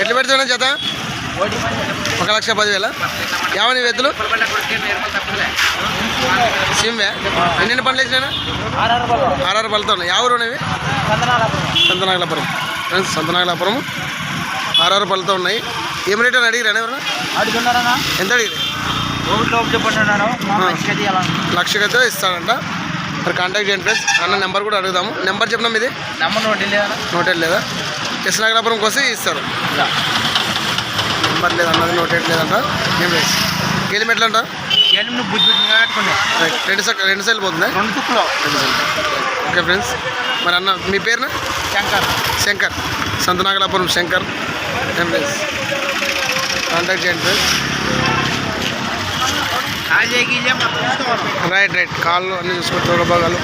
ఎట్లా పెడుతున్నా జత? ఒక లక్ష పదివేల? యావని ఎత్తులు సిమ్వే ఎన్ని పనులు వేసినా ఆర్ఆర్ పళ్ళతో ఉన్నాయి. ఊరు ఇవి? సంతనాగలాపురం. ఫ్రెండ్స్ సంతనాగలాపురం ఆర్ఆర్ పళ్ళతో ఉన్నాయి. ఏం రేట్ అని అడిగిరా ఎవరు అడుగుతున్నారన్నా? ఎంత అడిగిరు తీయాలా లక్షకైతే ఇస్తాడంట. మరి కాంటాక్ట్ చేయండి ఫ్రెండ్స్ అన్న నెంబర్ కూడా అడుగుదాము. నెంబర్ చెప్పినాం ఇది నెంబర్ నోటి లేదా? నోటెడ్ లేదా? కృష్ణాగలాపురం కోసి ఇస్తారు. నెంబర్ లేదు? అన్నది నోటెడ్ లేదంట. ఏం లేదు. అంట బుద్ధిగా కట్టుకోండి రైట్ రెండు సైడ్ రెండు సైడ్లు పోతుందా? రెండు తుక్కులో. ఓకే ఫ్రెండ్స్ మరి అన్న మీ పేరున? శంకర్. శంకర్. సంతనాగలాపురం శంకర్. ఏం లేదు. కాంటాక్ట్ చేయండి ఫ్రెండ్స్ రైట్ రైట్. కాళ్ళు అన్నీ చూసుకుంటారు భాగాలు.